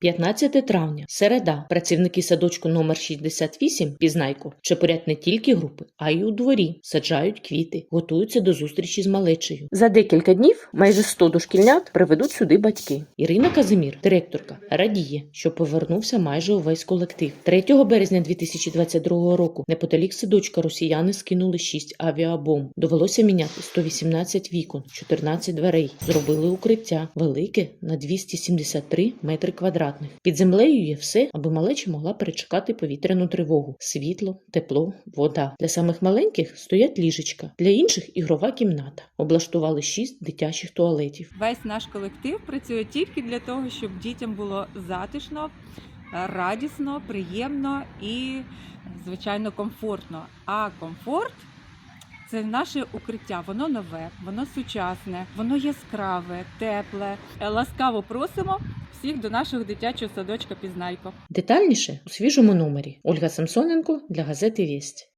15 травня, середа. Працівники садочку номер 68 Пізнайко чепурять не тільки групи, а й у дворі, саджають квіти, готуються до зустрічі з малечею. За декілька днів майже 100 дошкільнят приведуть сюди батьки. Ірина Казимір, директорка, радіє, що повернувся майже увесь колектив. 3 березня 2022 року неподалік садочка росіяни скинули 6 авіабомб. Довелося міняти 118 вікон, 14 дверей. Зробили укриття велике на 273 метри квадратних. Під землею є все, аби малеча могла перечекати повітряну тривогу: світло, тепло, вода. Для самих маленьких стоять ліжечка, для інших ігрова кімната. Облаштували 6 дитячих туалетів. Весь наш колектив працює тільки для того, щоб дітям було затишно, радісно, приємно і, звичайно, комфортно. А комфорт це наше укриття. Воно нове, воно сучасне, воно яскраве, тепле. Ласкаво просимо всіх до нашого дитячого садочка Пізнайко. Детальніше у свіжому номері Ольга Самсоненко для газети Вість.